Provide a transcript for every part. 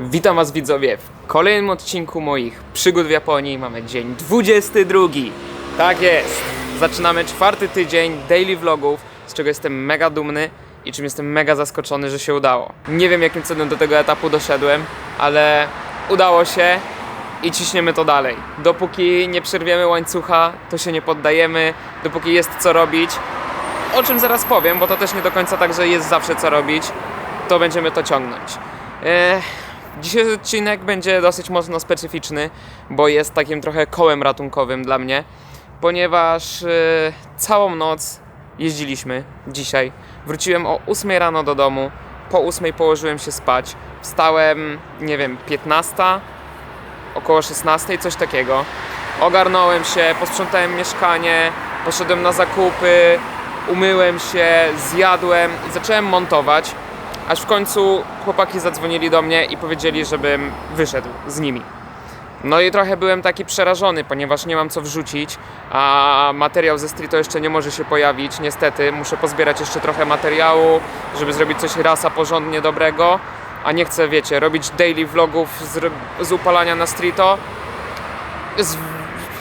Witam Was widzowie w kolejnym odcinku moich przygód w Japonii. Mamy dzień 22. Tak jest. Zaczynamy czwarty tydzień daily vlogów, z czego jestem mega dumny i czym jestem mega zaskoczony, że się udało. Nie wiem jakim cudem do tego etapu doszedłem, ale udało się i ciśniemy to dalej. Dopóki nie przerwiemy łańcucha, to się nie poddajemy, dopóki jest co robić, o czym zaraz powiem, bo to też nie do końca tak, że jest zawsze co robić, to będziemy to ciągnąć. Eee, dzisiejszy odcinek będzie dosyć mocno specyficzny, bo jest takim trochę kołem ratunkowym dla mnie, ponieważ e, całą noc jeździliśmy dzisiaj. Wróciłem o 8 rano do domu, po 8 położyłem się spać, wstałem, nie wiem, 15, około 16, coś takiego. Ogarnąłem się, posprzątałem mieszkanie, poszedłem na zakupy, umyłem się, zjadłem i zacząłem montować. Aż w końcu chłopaki zadzwonili do mnie i powiedzieli, żebym wyszedł z nimi. No i trochę byłem taki przerażony, ponieważ nie mam co wrzucić, a materiał ze Streeto jeszcze nie może się pojawić, niestety. Muszę pozbierać jeszcze trochę materiału, żeby zrobić coś rasa porządnie dobrego, a nie chcę, wiecie, robić daily vlogów z, z upalania na Streeto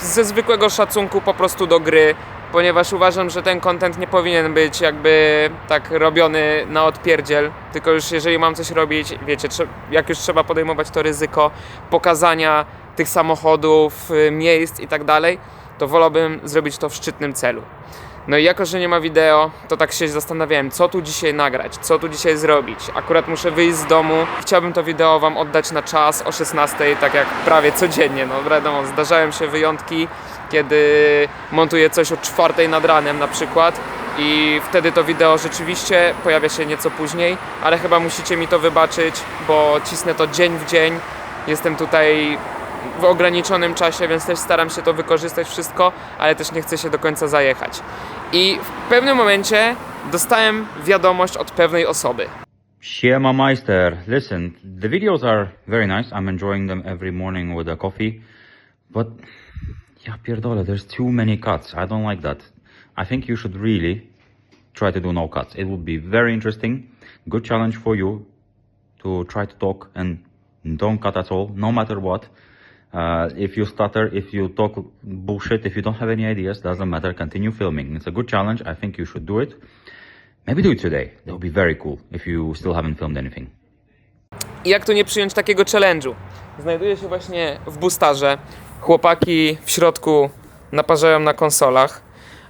ze zwykłego szacunku po prostu do gry, ponieważ uważam, że ten content nie powinien być jakby tak robiony na odpierdziel, tylko już jeżeli mam coś robić, wiecie, jak już trzeba podejmować to ryzyko pokazania tych samochodów, y, miejsc i tak dalej, to wolałbym zrobić to w szczytnym celu. No i jako, że nie ma wideo, to tak się zastanawiałem, co tu dzisiaj nagrać, co tu dzisiaj zrobić. Akurat muszę wyjść z domu. Chciałbym to wideo Wam oddać na czas o 16, tak jak prawie codziennie. No wiadomo, zdarzają się wyjątki, kiedy montuję coś o 4 nad ranem na przykład i wtedy to wideo rzeczywiście pojawia się nieco później, ale chyba musicie mi to wybaczyć, bo cisnę to dzień w dzień. Jestem tutaj w ograniczonym czasie, więc też staram się to wykorzystać wszystko, ale też nie chcę się do końca zajechać. I w pewnym momencie dostałem wiadomość od pewnej osoby. Siema Meister, listen, the videos are very nice. I'm enjoying them every morning with a coffee. But, ja pierdolę, there's too many cuts. I don't like that. I think you should really try to do no cuts. It would be very interesting. Good challenge for you to try to talk and don't cut at all, no matter what. Uh, if you stutter, if you talk bullshit, if you don't have any ideas, doesn't matter. Continue filming. It's a good challenge. I think you should do it. Maybe do it today. That would be very cool if you still haven't filmed anything. Jak tu nie przyjąć takiego challenge'u? Znajduję się właśnie w bustarze. Chłopaki w środku naparzają na konsolach,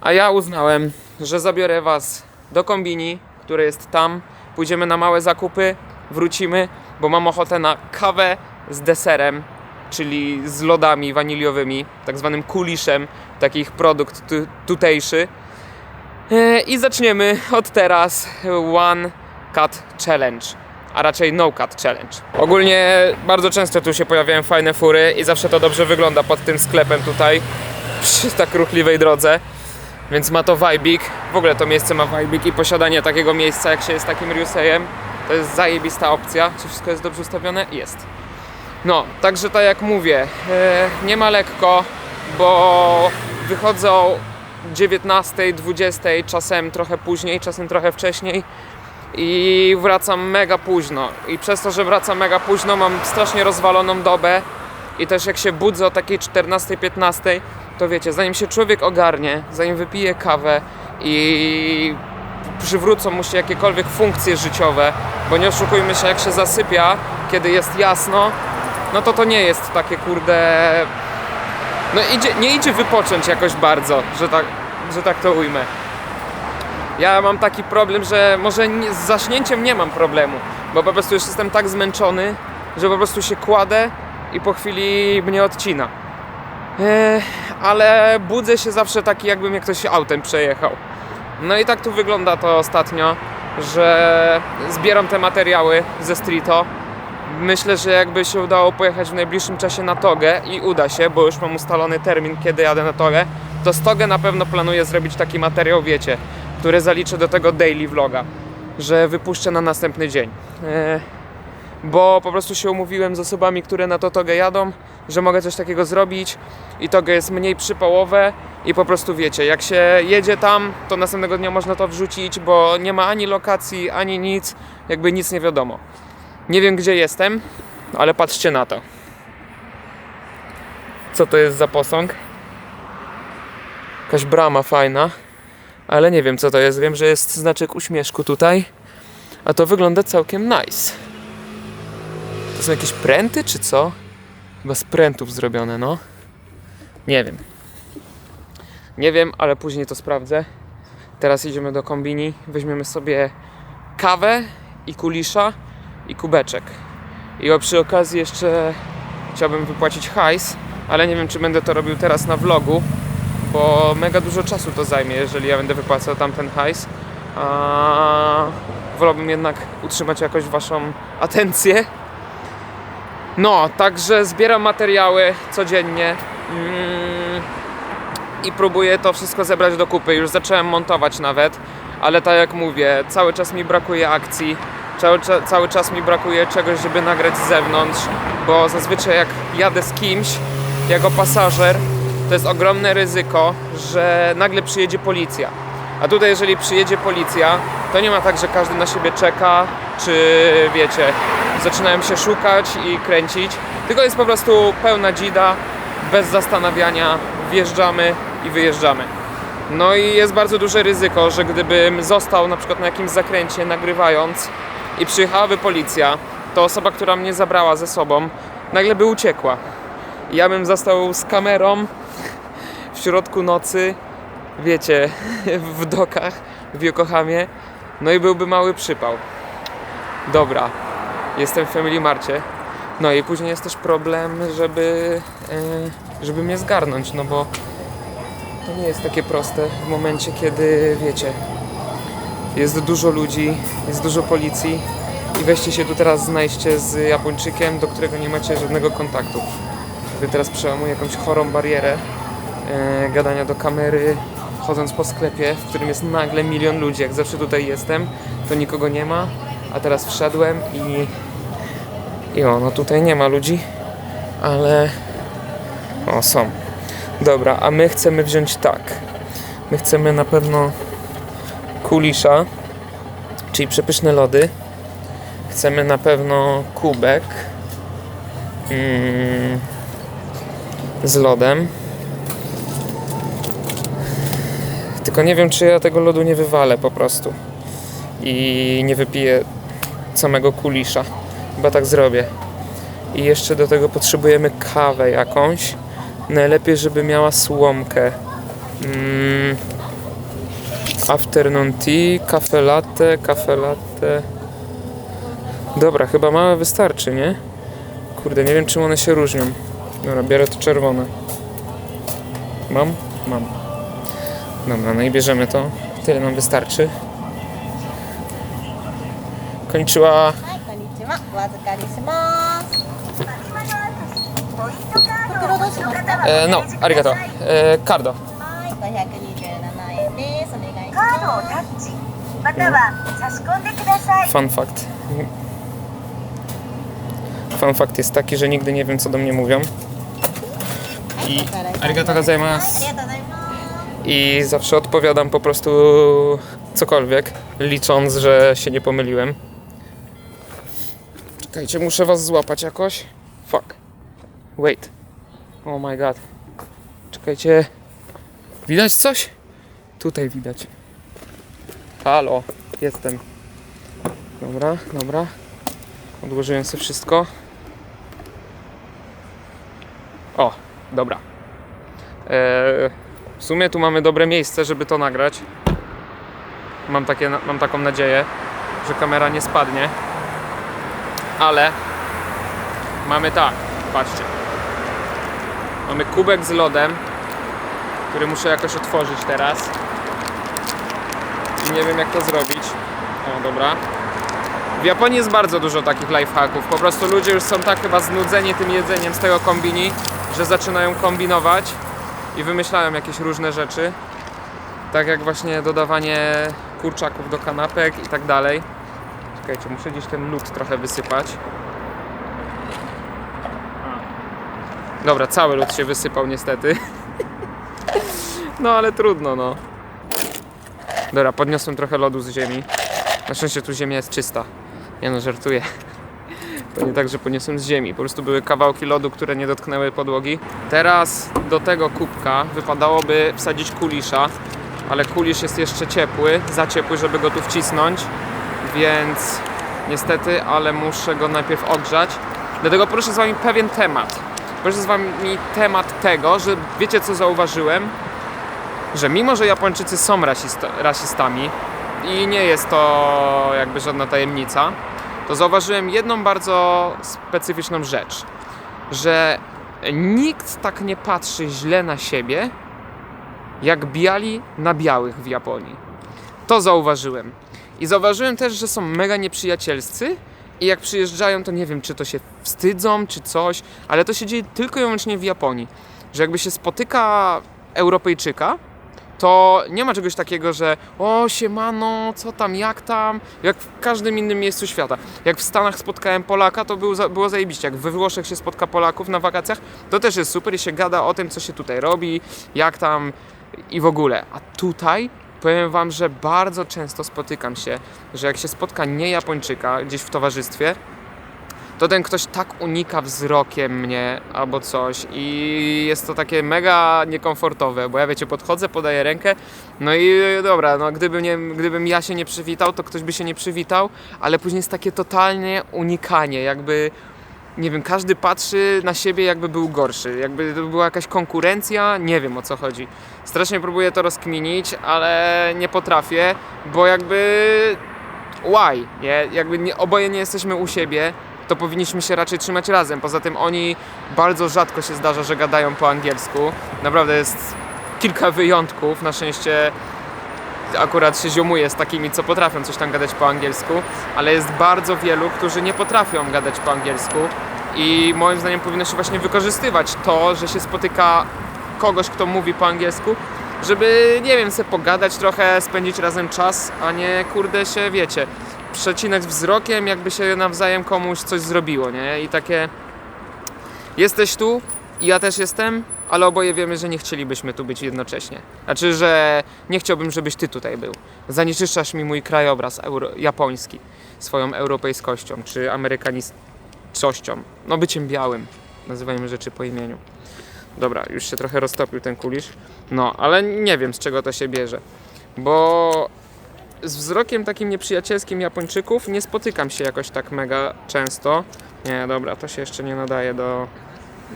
a ja uznałem, że zabiorę was do kombini, które jest tam. Pójdziemy na małe zakupy, wrócimy, bo mam ochotę na kawę z deserem, czyli z lodami waniliowymi, tak zwanym kuliszem, takich produkt tu, tutejszy. E, I zaczniemy od teraz One Cut Challenge, a raczej No Cut Challenge. Ogólnie bardzo często tu się pojawiają fajne fury i zawsze to dobrze wygląda pod tym sklepem tutaj przy tak ruchliwej drodze. Więc ma to vibik. W ogóle to miejsce ma vibik i posiadanie takiego miejsca jak się jest takim Ryusejem to jest zajebista opcja. Czy wszystko jest dobrze ustawione? Jest. No, także tak jak mówię, e, nie ma lekko, bo wychodzą 19, 20, czasem trochę później, czasem trochę wcześniej i wracam mega późno. I przez to, że wracam mega późno, mam strasznie rozwaloną dobę i też jak się budzę o takiej 14, 15, to wiecie, zanim się człowiek ogarnie, zanim wypije kawę i przywrócą mu się jakiekolwiek funkcje życiowe, bo nie oszukujmy się, jak się zasypia, kiedy jest jasno, no to to nie jest takie kurde. No idzie, nie idzie wypocząć jakoś bardzo, że tak, że tak to ujmę. Ja mam taki problem, że może nie, z zaśnięciem nie mam problemu, bo po prostu już jestem tak zmęczony, że po prostu się kładę i po chwili mnie odcina. Eee, ale budzę się zawsze taki, jakby mnie ktoś autem przejechał. No i tak tu wygląda to ostatnio, że zbieram te materiały ze Streeto. Myślę, że jakby się udało pojechać w najbliższym czasie na Togę i uda się, bo już mam ustalony termin, kiedy jadę na Togę, to z Togę na pewno planuję zrobić taki materiał, wiecie, który zaliczę do tego daily vloga, że wypuszczę na następny dzień. Eee, bo po prostu się umówiłem z osobami, które na to Togę jadą, że mogę coś takiego zrobić i Togę jest mniej przypałowe i po prostu wiecie, jak się jedzie tam, to następnego dnia można to wrzucić, bo nie ma ani lokacji, ani nic, jakby nic nie wiadomo. Nie wiem gdzie jestem, ale patrzcie na to. Co to jest za posąg? Jakaś brama fajna, ale nie wiem co to jest. Wiem, że jest znaczek uśmieszku tutaj, a to wygląda całkiem nice. To są jakieś pręty czy co? Chyba z prętów zrobione, no. Nie wiem. Nie wiem, ale później to sprawdzę. Teraz idziemy do kombini, weźmiemy sobie kawę i kulisza i kubeczek. I przy okazji jeszcze chciałbym wypłacić hajs, ale nie wiem czy będę to robił teraz na vlogu, bo mega dużo czasu to zajmie, jeżeli ja będę wypłacał tamten hajs. A wolałbym jednak utrzymać jakoś waszą atencję. No, także zbieram materiały codziennie. Mm, i próbuję to wszystko zebrać do kupy. Już zacząłem montować nawet, ale tak jak mówię, cały czas mi brakuje akcji, cały, cały czas mi brakuje czegoś, żeby nagrać z zewnątrz, bo zazwyczaj jak jadę z kimś, jako pasażer, to jest ogromne ryzyko, że nagle przyjedzie policja. A tutaj jeżeli przyjedzie policja, to nie ma tak, że każdy na siebie czeka, czy wiecie, zaczynają się szukać i kręcić, tylko jest po prostu pełna dzida, bez zastanawiania wjeżdżamy i wyjeżdżamy. No i jest bardzo duże ryzyko, że gdybym został na przykład na jakimś zakręcie nagrywając i przyjechałaby policja, to osoba, która mnie zabrała ze sobą, nagle by uciekła. Ja bym został z kamerą środku nocy, wiecie, w dokach, w Yokohamie, no i byłby mały przypał. Dobra, jestem w Family Marcie. No i później jest też problem, żeby, e, żeby mnie zgarnąć, no bo to nie jest takie proste w momencie, kiedy wiecie, jest dużo ludzi, jest dużo policji i weźcie się tu teraz znajdźcie z Japończykiem, do którego nie macie żadnego kontaktu. Wy teraz przełamuję jakąś chorą barierę gadania do kamery, chodząc po sklepie, w którym jest nagle milion ludzi. Jak zawsze tutaj jestem, to nikogo nie ma, a teraz wszedłem i i o, no tutaj nie ma ludzi, ale o, są. Dobra, a my chcemy wziąć tak. My chcemy na pewno kulisza, czyli przepyszne lody. Chcemy na pewno kubek mm, z lodem. Tylko nie wiem, czy ja tego lodu nie wywalę po prostu i nie wypiję samego kulisza. Chyba tak zrobię. I jeszcze do tego potrzebujemy kawę jakąś. Najlepiej, żeby miała słomkę. Mm. Afternoon tea, kafe latte, kafe latte. Dobra, chyba małe wystarczy, nie? Kurde, nie wiem czym one się różnią. Dobra, biorę to czerwone. Mam? Mam. Dobra, no i bierzemy to. Tyle nam wystarczy. Kończyła. E, no, arigato. E, kardo. Fun fact. Fun fact jest taki, że nigdy nie wiem, co do mnie mówią. I arigato gozaimasu. I zawsze odpowiadam po prostu cokolwiek, licząc, że się nie pomyliłem. Czekajcie, muszę was złapać jakoś. Fuck. Wait. Oh my god. Czekajcie. Widać coś? Tutaj widać. Halo, jestem. Dobra, dobra. Odłożyłem sobie wszystko. O, dobra. Eee, w sumie tu mamy dobre miejsce, żeby to nagrać. Mam, takie, mam taką nadzieję, że kamera nie spadnie. Ale mamy tak, patrzcie. Mamy kubek z lodem, który muszę jakoś otworzyć teraz. I nie wiem jak to zrobić. O, dobra. W Japonii jest bardzo dużo takich lifehacków. Po prostu ludzie już są tak chyba znudzeni tym jedzeniem z tego kombini, że zaczynają kombinować i wymyślają jakieś różne rzeczy. Tak jak właśnie dodawanie kurczaków do kanapek i tak dalej. Czekajcie, muszę gdzieś ten lód trochę wysypać. Dobra, cały lód się wysypał niestety. No ale trudno, no. Dobra, podniosłem trochę lodu z ziemi. Na szczęście tu ziemia jest czysta. Nie no, żartuję. To nie tak, że poniosłem z ziemi. Po prostu były kawałki lodu, które nie dotknęły podłogi. Teraz do tego kubka wypadałoby wsadzić kulisza, ale kulisz jest jeszcze ciepły, za ciepły, żeby go tu wcisnąć, więc niestety, ale muszę go najpierw ogrzać. Dlatego proszę z Wami pewien temat. Proszę z Wami temat tego, że wiecie co zauważyłem? Że mimo, że Japończycy są rasista- rasistami i nie jest to jakby żadna tajemnica, to zauważyłem jedną bardzo specyficzną rzecz, że nikt tak nie patrzy źle na siebie, jak biali na białych w Japonii. To zauważyłem. I zauważyłem też, że są mega nieprzyjacielscy i jak przyjeżdżają, to nie wiem, czy to się wstydzą, czy coś, ale to się dzieje tylko i wyłącznie w Japonii. Że jakby się spotyka Europejczyka, to nie ma czegoś takiego, że o siemano, co tam, jak tam, jak w każdym innym miejscu świata. Jak w Stanach spotkałem Polaka, to był, było zajebiście. Jak we Włoszech się spotka Polaków na wakacjach, to też jest super i się gada o tym, co się tutaj robi, jak tam i w ogóle. A tutaj powiem Wam, że bardzo często spotykam się, że jak się spotka nie Japończyka gdzieś w towarzystwie, to ten ktoś tak unika wzrokiem mnie albo coś i jest to takie mega niekomfortowe, bo ja wiecie, podchodzę, podaję rękę, no i dobra, no gdyby nie, gdybym ja się nie przywitał, to ktoś by się nie przywitał, ale później jest takie totalnie unikanie, jakby nie wiem, każdy patrzy na siebie jakby był gorszy, jakby to była jakaś konkurencja, nie wiem o co chodzi. Strasznie próbuję to rozkminić, ale nie potrafię, bo jakby why, nie? Jakby nie, oboje nie jesteśmy u siebie, to powinniśmy się raczej trzymać razem. Poza tym oni bardzo rzadko się zdarza, że gadają po angielsku. Naprawdę jest kilka wyjątków. Na szczęście akurat się ziomuje z takimi, co potrafią coś tam gadać po angielsku, ale jest bardzo wielu, którzy nie potrafią gadać po angielsku i moim zdaniem powinno się właśnie wykorzystywać to, że się spotyka kogoś, kto mówi po angielsku, żeby, nie wiem, sobie pogadać trochę, spędzić razem czas, a nie, kurde, się, wiecie, przecinać wzrokiem, jakby się nawzajem komuś coś zrobiło, nie? I takie, jesteś tu, i ja też jestem, ale oboje wiemy, że nie chcielibyśmy tu być jednocześnie. Znaczy, że nie chciałbym, żebyś ty tutaj był. Zanieczyszczasz mi mój krajobraz euro- japoński swoją europejskością czy amerykanistycznością. No byciem białym. Nazywajmy rzeczy po imieniu. Dobra, już się trochę roztopił ten kulisz. No, ale nie wiem z czego to się bierze. Bo z wzrokiem takim nieprzyjacielskim Japończyków nie spotykam się jakoś tak mega często. Nie, dobra, to się jeszcze nie nadaje do,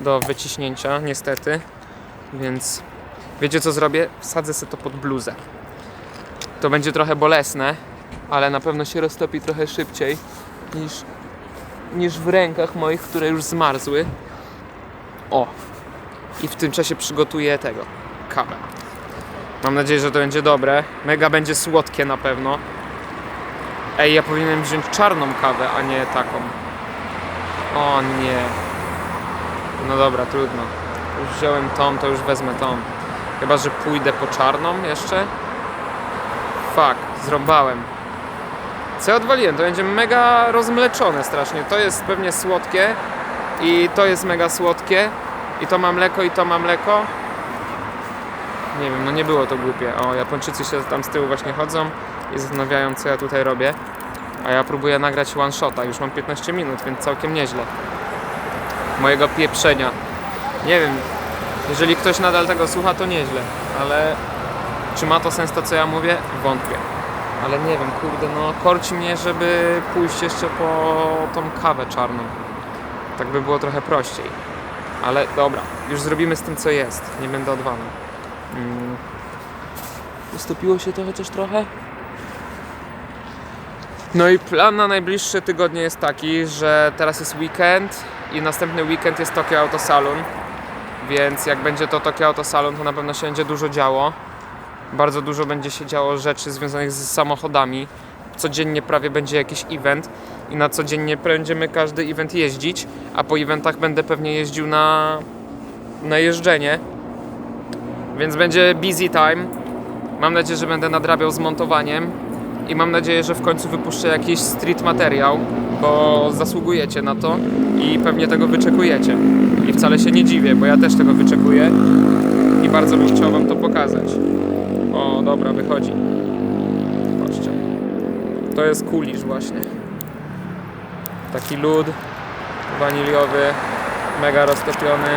do wyciśnięcia, niestety. Więc wiecie co zrobię? Wsadzę sobie to pod bluzę. To będzie trochę bolesne, ale na pewno się roztopi trochę szybciej niż, niż w rękach moich, które już zmarzły. O! I w tym czasie przygotuję tego kawę. Mam nadzieję, że to będzie dobre. Mega będzie słodkie na pewno. Ej, ja powinienem wziąć czarną kawę, a nie taką. O nie. No dobra, trudno. Już wziąłem tą, to już wezmę tą. Chyba, że pójdę po czarną jeszcze. Fuck, zrąbałem. Co ja odwaliłem? To będzie mega rozmleczone strasznie. To jest pewnie słodkie i to jest mega słodkie. I to ma mleko i to ma mleko. Nie wiem, no nie było to głupie. O, Japończycy się tam z tyłu właśnie chodzą i zastanawiają, co ja tutaj robię. A ja próbuję nagrać one shota. Już mam 15 minut, więc całkiem nieźle. Mojego pieprzenia. Nie wiem, jeżeli ktoś nadal tego słucha, to nieźle, ale czy ma to sens to, co ja mówię? Wątpię. Ale nie wiem, kurde, no korci mnie, żeby pójść jeszcze po tą kawę czarną. Tak by było trochę prościej. Ale dobra, już zrobimy z tym, co jest. Nie będę odwalał. Mm. Wystopiło się to chociaż trochę? No i plan na najbliższe tygodnie jest taki, że teraz jest weekend i następny weekend jest Tokyo Auto Salon. Więc jak będzie to Tokyo Auto Salon, to na pewno się będzie dużo działo. Bardzo dużo będzie się działo rzeczy związanych z samochodami. Codziennie prawie będzie jakiś event i na codziennie będziemy każdy event jeździć, a po eventach będę pewnie jeździł na, na jeżdżenie. Więc będzie busy time. Mam nadzieję, że będę nadrabiał z montowaniem i mam nadzieję, że w końcu wypuszczę jakiś street materiał, bo zasługujecie na to i pewnie tego wyczekujecie. I wcale się nie dziwię, bo ja też tego wyczekuję i bardzo bym chciał Wam to pokazać. O, dobra, wychodzi. Patrzcie. To jest kulisz właśnie. Taki lód. waniliowy, mega roztopiony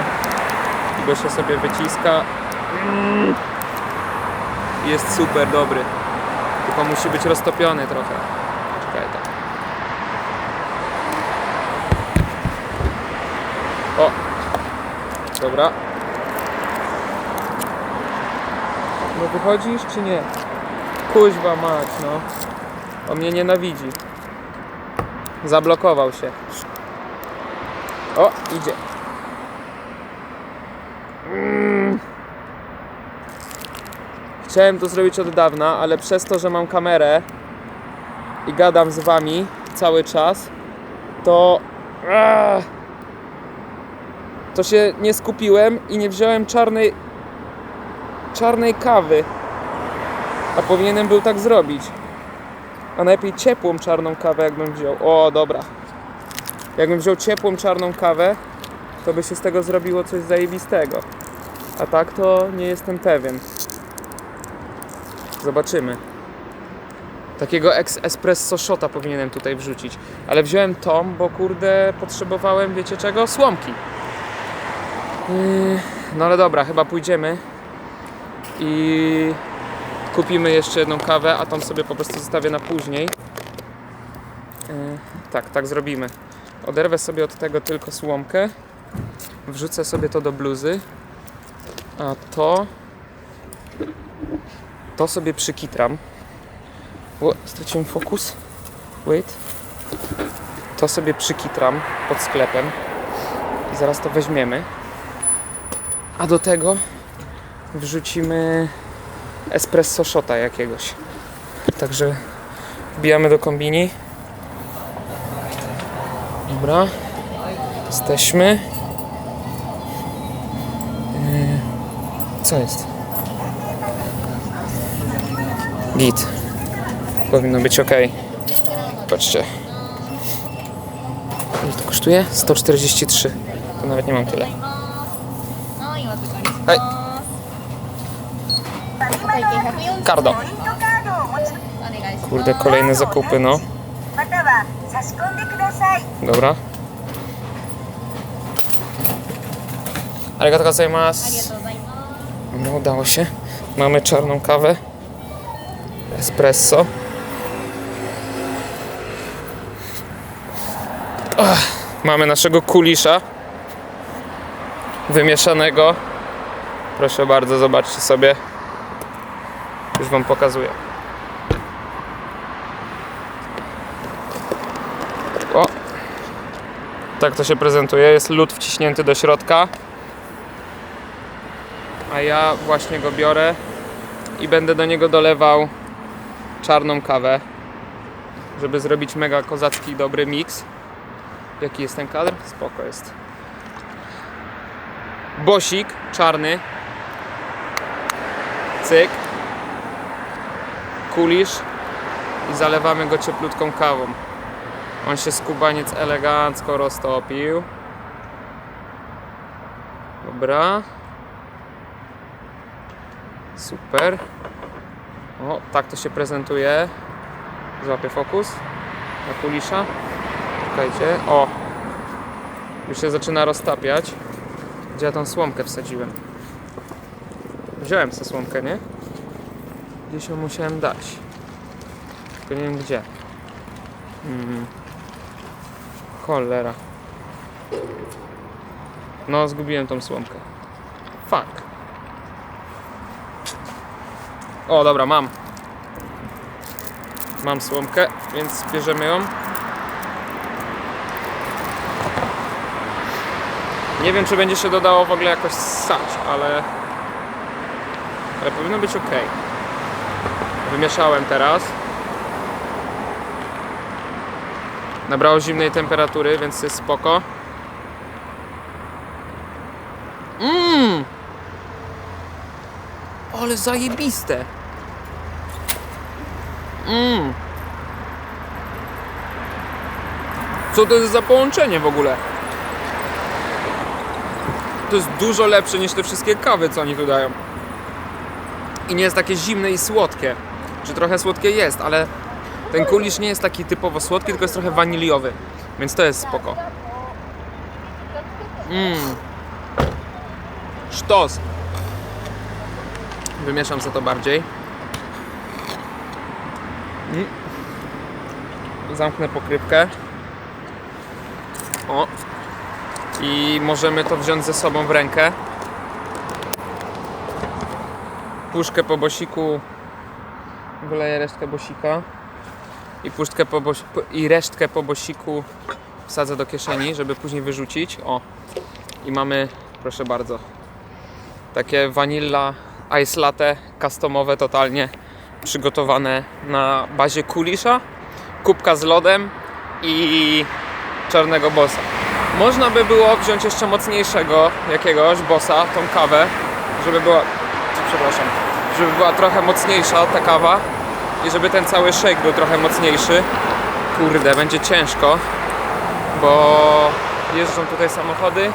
i go się sobie wyciska. Mm. Jest super dobry. Tylko musi być roztopiony trochę. Czekaj tak. O! Dobra. No wychodzisz czy nie? Kuźwa mać, no. On mnie nienawidzi. Zablokował się. O, idzie. Chciałem to zrobić od dawna, ale przez to, że mam kamerę i gadam z wami cały czas, to. Ah, to się nie skupiłem i nie wziąłem czarnej. czarnej kawy. A powinienem był tak zrobić. A najlepiej ciepłą czarną kawę, jakbym wziął. O, dobra. Jakbym wziął ciepłą czarną kawę, to by się z tego zrobiło coś zajebistego. A tak to nie jestem pewien. Zobaczymy. Takiego espresso shota powinienem tutaj wrzucić. Ale wziąłem tą, bo kurde potrzebowałem, wiecie czego? Słomki. Yy, No ale dobra, chyba pójdziemy i kupimy jeszcze jedną kawę, a tą sobie po prostu zostawię na później. Yy, Tak, tak zrobimy. Oderwę sobie od tego tylko słomkę. Wrzucę sobie to do bluzy. A to. To sobie przykitram. O, straciłem fokus. Wait. To sobie przykitram pod sklepem. I zaraz to weźmiemy. A do tego wrzucimy espresso shota jakiegoś. Także wbijamy do kombini. Dobra. Jesteśmy. Yy, Co jest? Git. Powinno być ok. Patrzcie. Ile to kosztuje? 143. To nawet nie mam tyle. Hej. Kardo. Kurde, kolejne zakupy, no. Dobra. Arigatou gozaimasu. No udało się. Mamy czarną kawę. Espresso. Ach, mamy naszego kulisza. Wymieszanego. Proszę bardzo, zobaczcie sobie. Już wam pokazuję. O! Tak to się prezentuje. Jest lód wciśnięty do środka a ja właśnie go biorę i będę do niego dolewał czarną kawę, żeby zrobić mega kozacki dobry miks. Jaki jest ten kadr? Spoko jest. Bosik czarny. Cyk. Kulisz i zalewamy go cieplutką kawą. On się skubaniec elegancko roztopił. Dobra. Super. O, tak to się prezentuje. Złapię fokus na kulisza. Czekajcie. O! Już się zaczyna roztapiać. Gdzie ja tą słomkę wsadziłem? Wziąłem sobie słomkę, nie? Gdzieś ją musiałem dać. Tylko nie wiem gdzie. Mm. Cholera. No, zgubiłem tą słomkę. Fuck. O, dobra, mam. Mam słomkę, więc bierzemy ją. Nie wiem, czy będzie się dodało w ogóle jakoś ssać, ale... Ale powinno być ok. Wymieszałem teraz. Nabrało zimnej temperatury, więc jest spoko. Mmm! Ale zajebiste! Mmm! Co to jest za połączenie w ogóle? To jest dużo lepsze niż te wszystkie kawy, co oni tu dają. I nie jest takie zimne i słodkie. Czy trochę słodkie jest, ale ten kulisz nie jest taki typowo słodki, tylko jest trochę waniliowy. Więc to jest spoko. Mmm. Sztos. Wymieszam sobie to bardziej. Zamknę pokrywkę. O. I możemy to wziąć ze sobą w rękę. Puszkę po bosiku. Wyleję resztkę bosika. I puszkę po po- i resztkę po bosiku wsadzę do kieszeni, żeby później wyrzucić. O. I mamy, proszę bardzo, takie vanilla ice latte customowe totalnie przygotowane na bazie kulisza, kubka z lodem i czarnego bossa. Można by było wziąć jeszcze mocniejszego jakiegoś bossa, tą kawę, żeby była, przepraszam, żeby była trochę mocniejsza ta kawa i żeby ten cały shake był trochę mocniejszy. Kurde, będzie ciężko, bo jeżdżą tutaj samochody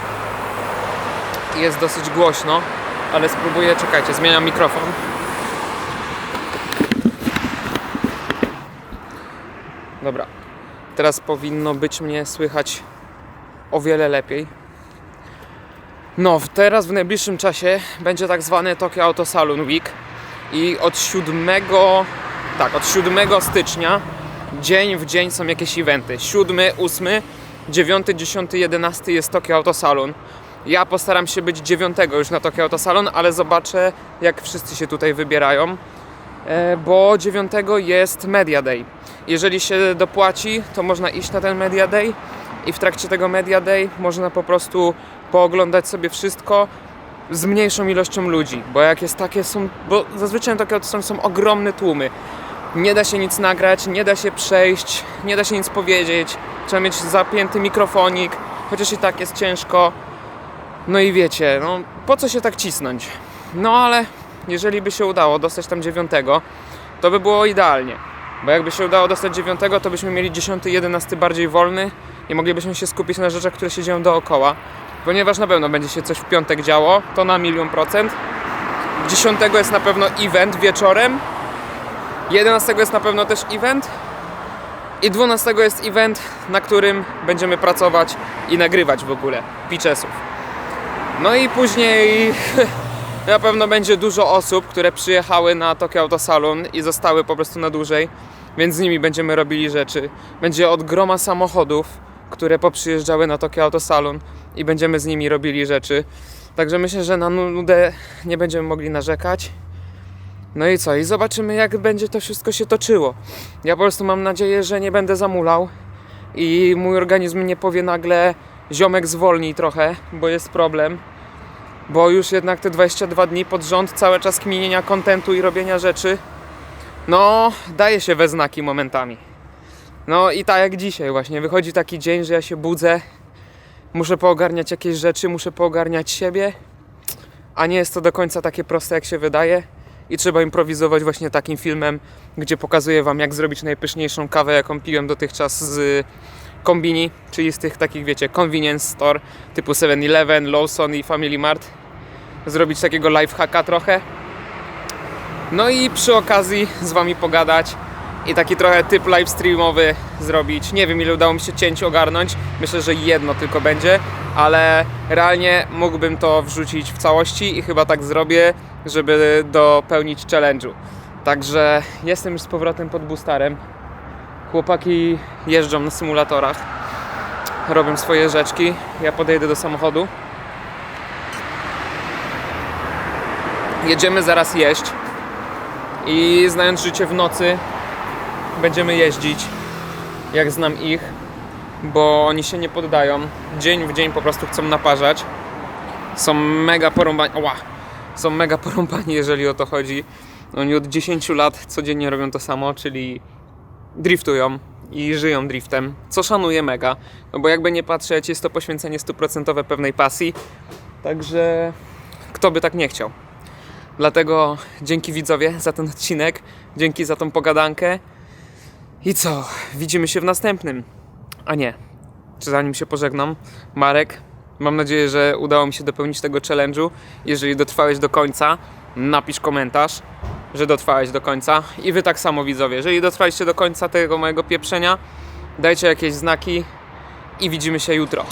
i jest dosyć głośno, ale spróbuję, czekajcie, zmieniam mikrofon. Dobra, teraz powinno być mnie słychać o wiele lepiej. No, teraz w najbliższym czasie będzie tak zwany Tokyo Auto Salon Week i od 7, tak, od 7 stycznia dzień w dzień są jakieś eventy. 7, 8, 9, 10, 11 jest Tokyo Auto Salon. Ja postaram się być 9 już na Tokyo Auto Salon, ale zobaczę jak wszyscy się tutaj wybierają, e, bo 9 jest Media Day. Jeżeli się dopłaci, to można iść na ten Media Day i w trakcie tego Media Day można po prostu pooglądać sobie wszystko z mniejszą ilością ludzi, bo jak jest takie są, bo zazwyczaj takie są, są ogromne tłumy. Nie da się nic nagrać, nie da się przejść, nie da się nic powiedzieć. Trzeba mieć zapięty mikrofonik, chociaż i tak jest ciężko. No i wiecie, no po co się tak cisnąć? No ale jeżeli by się udało dostać tam dziewiątego, to by było idealnie. Bo jakby się udało dostać dziewiątego, to byśmy mieli 10, 11 bardziej wolny i moglibyśmy się skupić na rzeczach, które się dzieją dookoła. Ponieważ na pewno będzie się coś w piątek działo, to na milion procent. 10 jest na pewno event wieczorem. 11 jest na pewno też event. I 12 jest event, na którym będziemy pracować i nagrywać w ogóle pitchesów. No i później na pewno będzie dużo osób, które przyjechały na Tokyo Auto Salon i zostały po prostu na dłużej, więc z nimi będziemy robili rzeczy. Będzie od groma samochodów, które poprzyjeżdżały na Tokyo Auto Salon i będziemy z nimi robili rzeczy. Także myślę, że na nudę nie będziemy mogli narzekać. No i co? I zobaczymy, jak będzie to wszystko się toczyło. Ja po prostu mam nadzieję, że nie będę zamulał i mój organizm nie powie nagle ziomek zwolnij trochę, bo jest problem. Bo już jednak te 22 dni pod rząd, cały czas kminienia kontentu i robienia rzeczy, no daje się we znaki momentami. No i tak jak dzisiaj właśnie, wychodzi taki dzień, że ja się budzę, muszę poogarniać jakieś rzeczy, muszę poogarniać siebie, a nie jest to do końca takie proste jak się wydaje i trzeba improwizować właśnie takim filmem, gdzie pokazuję Wam jak zrobić najpyszniejszą kawę, jaką piłem dotychczas z kombini, czyli z tych takich wiecie, convenience store typu 7-Eleven, Lawson i Family Mart. Zrobić takiego lifehacka trochę. No i przy okazji z Wami pogadać i taki trochę typ live streamowy zrobić. Nie wiem ile udało mi się cięć ogarnąć. Myślę, że jedno tylko będzie, ale realnie mógłbym to wrzucić w całości i chyba tak zrobię, żeby dopełnić challenge'u. Także jestem już z powrotem pod Boostarem. Chłopaki jeżdżą na symulatorach, robią swoje rzeczki. Ja podejdę do samochodu. Jedziemy zaraz jeść i znając życie w nocy, będziemy jeździć jak znam ich, bo oni się nie poddają. Dzień w dzień po prostu chcą naparzać. Są mega porąbani. Ła! Są mega porąbani, jeżeli o to chodzi. Oni od 10 lat codziennie robią to samo, czyli driftują i żyją driftem, co szanuję mega, no bo jakby nie patrzeć, jest to poświęcenie stuprocentowe pewnej pasji, także kto by tak nie chciał. Dlatego dzięki widzowie za ten odcinek, dzięki za tą pogadankę i co, widzimy się w następnym. A nie, czy zanim się pożegnam, Marek, mam nadzieję, że udało mi się dopełnić tego challenge'u. Jeżeli dotrwałeś do końca, napisz komentarz, że dotrwałeś do końca. I wy tak samo widzowie, jeżeli dotrwaliście do końca tego mojego pieprzenia, dajcie jakieś znaki i widzimy się jutro.